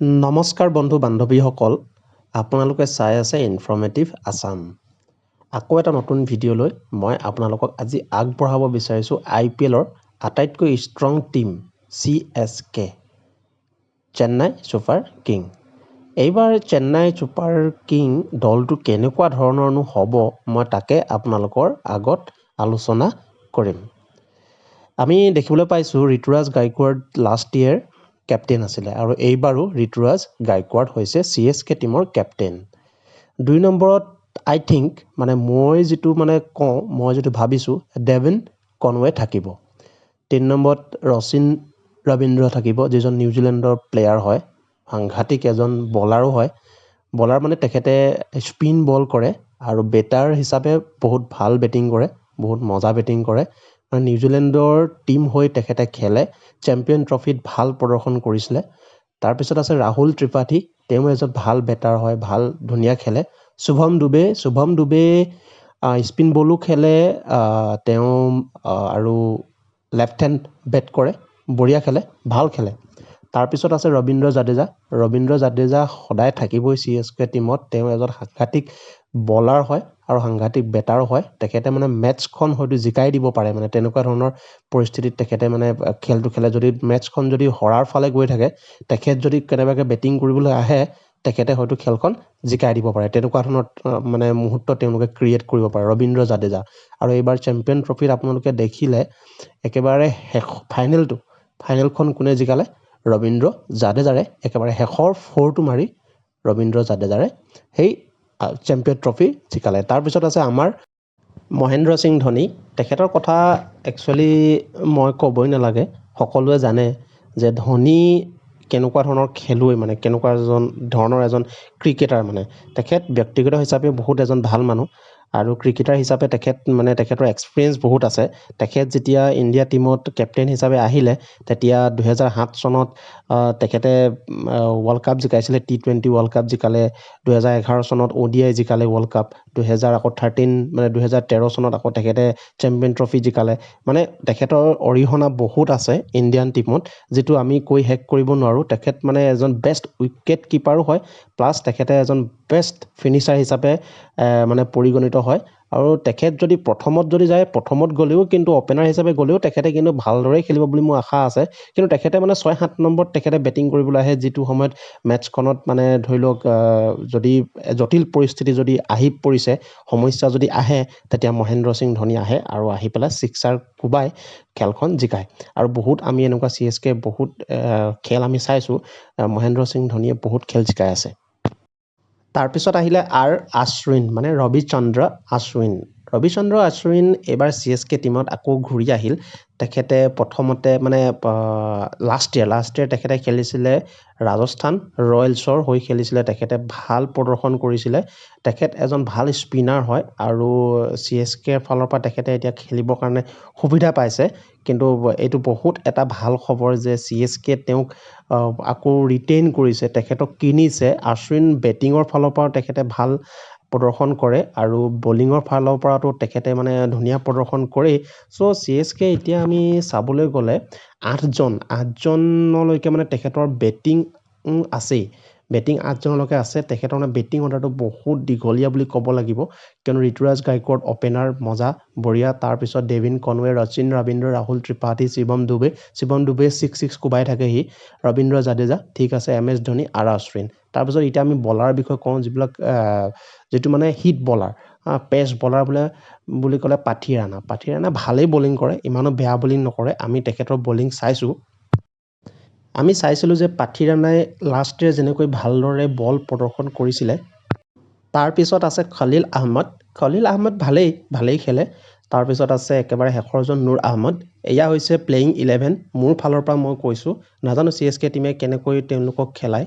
নমস্কাৰ বন্ধু বান্ধৱীসকল আপোনালোকে চাই আছে ইনফৰ্মেটিভ আছাম আকৌ এটা নতুন ভিডিঅ' লৈ মই আপোনালোকক আজি আগবঢ়াব বিচাৰিছোঁ আই পি এলৰ আটাইতকৈ strong team C S K Chennai super king. এইবাৰ চেন্নাই ছুপাৰ কিং দলটো কেনেকুৱা ধৰণৰনো হ'ব মই তাকে আপোনালোকৰ আগত আলোচনা কৰিম। আমি দেখিবলৈ পাইছোঁ Ruturaj Gaikwad last year captain আছিলে। আৰু এইবাৰো ঋতুৰাজ গাইকোৱাড হৈছে চি এছ কে টীমৰ কেপ্টেইন দুই নম্বৰত আই থিংক মানে মই যিটো মানে কওঁ মই যিটো ভাবিছোঁ ডেভিন কনৱে থাকিব। তিনি নম্বৰত ৰচিন ৰবীন্দ্ৰ থাকিব যিজন নিউজিলেণ্ডৰ প্লেয়াৰ হয়। সাংঘাতিক এজন বলাৰো হয়। বলাৰ মানে তেখেতে স্পিন বল কৰে আৰু বেটাৰ হিচাপে বহুত ভাল বেটিং কৰে বহুত মজা বেটিং কৰে। নিউজিলেণ্ডৰ টীম হৈ তেখেতে খেলে। চেম্পিয়ন ট্ৰফিত ভাল প্ৰদৰ্শন কৰিছিলে। তাৰপিছত আছে ৰাহুল ত্ৰিপাঠী। তেওঁ এজন ভাল বেটাৰ হয় ভাল ধুনীয়া খেলে। শুভম ডুবে শুভম ডুবে স্পিন বলো খেলে তেওঁ আৰু লেফ্ট হেণ্ড বেট কৰে। বঢ়িয়া খেলে ভাল খেলে। তাৰপিছত আছে ৰবীন্দ্ৰ জাডেজা ৰবীন্দ্ৰ জাডেজা সদায় থাকিবই চি এছ কে টীমত। তেওঁ এজন সাংঘাতিক বলাৰ হয়। আৰু সাংঘাতিক বেটাৰো হয়। তেখেতে মানে মেটছখন হয়তো জিকাই দিব পাৰে মানে তেনেকুৱা ধৰণৰ পৰিস্থিতিত তেখেতে মানে খেলটো খেলে। যদি মেটছখন যদি হৰাৰ ফালে গৈ থাকে তেখেত যদি কেনেবাকৈ বেটিং কৰিবলৈ আহে তেখেতে হয়তো খেলখন জিকাই দিব পাৰে। তেনেকুৱা ধৰণৰ মানে মুহূৰ্ত তেওঁলোকে ক্ৰিয়েট কৰিব পাৰে। ৰবীন্দ্ৰ জাডেজা আৰু এইবাৰ চেম্পিয়ন ট্ৰফিত আপোনালোকে দেখিলে একেবাৰে শেষ ফাইনেলটো ফাইনেলখন কোনে জিকালে? ৰবীন্দ্ৰ জাডেজাৰে একেবাৰে শেষৰ ফ'ৰটো মাৰি ৰবীন্দ্ৰ জাডেজাৰে সেই চেম্পিয়ন ট্ৰফি জিকালে। তাৰপিছত আছে আমাৰ মহেন্দ্ৰ সিং ধোনী। তেখেতৰ কথা একচুৱেলি মই ক'বই নালাগে। সকলোৱে জানে যে ধোনী কেনেকুৱা ধৰণৰ খেলুৱৈ মানে কেনেকুৱা এজন ধৰণৰ এজন ক্ৰিকেটাৰ মানে। তেখেত ব্যক্তিগত হিচাপে বহুত এজন ভাল মানুহ। আৰু ক্ৰিকেটাৰ হিচাপে তেখেত মানে তেখেতৰ এক্সপিৰিয়েঞ্চ বহুত আছে। তেখেত যেতিয়া ইণ্ডিয়া টীমত কেপ্টেইন হিচাপে আহিলে তেতিয়া দুহেজাৰ সাত চনত তেখেতে ৱৰ্ল্ড কাপ জিকাইছিলে টি টুৱেণ্টি ৱৰ্ল্ড কাপ জিকালে দুহেজাৰ এঘাৰ চনত অ' ডি আই জিকালে ৱৰ্ল্ড কাপ দুহেজাৰ আকৌ থাৰ্টিন মানে দুহেজাৰ তেৰ চনত আকৌ তেখেতে চেম্পিয়ন ট্ৰফি জিকালে। মানে তেখেতৰ অৰিহণা বহুত আছে ইণ্ডিয়ান টীমত যিটো আমি কৈ শেষ কৰিব নোৱাৰোঁ। তেখেত মানে এজন বেষ্ট উইকেট কিপাৰো হয় প্লাছ তেখেতে এজন বেষ্ট ফিনিচাৰ হিচাপে মানে পৰিগণিত হয়। আৰু তেখেত যদি প্ৰথমত যদি যায় প্ৰথমত গ'লেও কিন্তু অ'পেনাৰ হিচাপে গ'লেও তেখেতে কিন্তু ভালদৰেই খেলিব বুলি মোৰ আশা আছে। কিন্তু তেখেতে মানে ছয় সাত নম্বৰত তেখেতে বেটিং কৰিবলৈ আহে যিটো সময়ত মেটছখনত মানে ধৰি লওক যদি জটিল পৰিস্থিতি যদি আহি পৰিছে সমস্যা যদি আহে তেতিয়া মহেন্দ্ৰ সিং ধোনী আহে আৰু আহি পেলাই ছিক্সাৰ কোবাই খেলখন জিকায়। আৰু বহুত আমি এনেকুৱা চি এছ কে বহুত খেল আমি চাইছোঁ মহেন্দ্ৰ সিং ধোনীয়ে বহুত খেল জিকাই আছে। তাৰপিছত আহিলে আৰ আশ্বিন মানে ৰবিচন্দ্ৰ আশ্বিন। ৰবিচন্দ্ৰ আশ্বিন এইবাৰ চি এছ কে টীমত আকৌ ঘূৰি আহিল। তেখেতে প্ৰথমতে মানে লাষ্ট ইয়েৰ লাষ্ট ইয়েৰ তেখেতে খেলিছিলে ৰাজস্থান ৰয়েলছৰ হৈ খেলিছিলে। তেখেতে ভাল প্ৰদৰ্শন কৰিছিলে। তেখেত এজন ভাল স্পিনাৰ হয় আৰু চি এছ কেৰ ফালৰ পৰা তেখেতে এতিয়া খেলিবৰ কাৰণে সুবিধা পাইছে। কিন্তু এইটো বহুত এটা ভাল খবৰ যে চি এছ কে তেওঁক আকৌ ৰিটেইন কৰিছে। তেখেতক কিনিছে। আশ্বিন বেটিঙৰ ফালৰ পৰাও তেখেতে ভাল প্ৰদৰ্শন কৰে আৰু বলিঙৰ ফালৰ পৰাতো তেখেতে মানে ধুনীয়া প্ৰদৰ্শন কৰেই। চ' চি এছ কে এতিয়া আমি চাবলৈ গ'লে আঠজন আঠজনলৈকে মানে তেখেতৰ বেটিং আছেই বেটিং আঠজনলৈকে আছে তেখেতৰ মানে বেটিং অৰ্ডাৰটো বহুত দীঘলীয়া বুলি ক'ব লাগিব। কিয়নো ঋতুৰাজ গায়কৱাড অ'পেনাৰ মজা বঢ়িয়া তাৰপিছত Devon Conway Rachin Ravindra Rahul Tripathi Shivam Dube Shivam Dube six six কোবাই থাকে সি ৰবীন্দ্ৰ জাডেজা ঠিক আছে এম এছ ধোনী আৰু আশ্বিন তাৰপিছত এতিয়া আমি বলাৰৰ বিষয়ে কওঁ যিবিলাক যিটো মানে হিট বলাৰ পেচ বলাৰ বোলে বুলি ক'লে পাঠি ৰাণা পাঠি ৰাণা ভালেই বলিং কৰে ইমানো বেয়া বলিং নকৰে। আমি তেখেতৰ বলিং চাইছোঁ। আমি চাইছিলোঁ যে পাঠি ৰাণাই লাষ্ট ইয়েৰ যেনেকৈ ভালদৰে বল প্ৰদৰ্শন কৰিছিলে তাৰপিছত আছে খলিল আহমদ। খলিল আহমদ ভালেই ভালেই খেলে। তাৰপিছত আছে একেবাৰে শেষৰজন নুৰ আহমদ। এয়া হৈছে প্লেয়িং ইলেভেন মোৰ ফালৰ পৰা মই কৈছোঁ নাজানো চি এছ কে টীমে কেনেকৈ তেওঁলোকক খেলায়।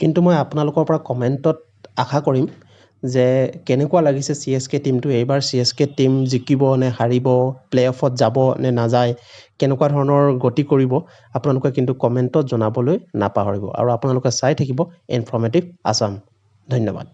কিন্তু মই আপোনালোকৰ পৰা কমেণ্টত আশা কৰিম যে কেনেকুৱা লাগিছে চি এছ কে টীমটো এইবাৰ চি এছ কে টীম জিকিব নে হাৰিব প্লে অফত যাব নে নাযায় কেনেকুৱা ধৰণৰ গতি কৰিব আপোনালোকে কিন্তু কমেণ্টত জনাবলৈ নাপাহৰিব। আৰু আপোনালোকে চাই থাকিব ইনফৰ্মেটিভ আছাম ধন্যবাদ।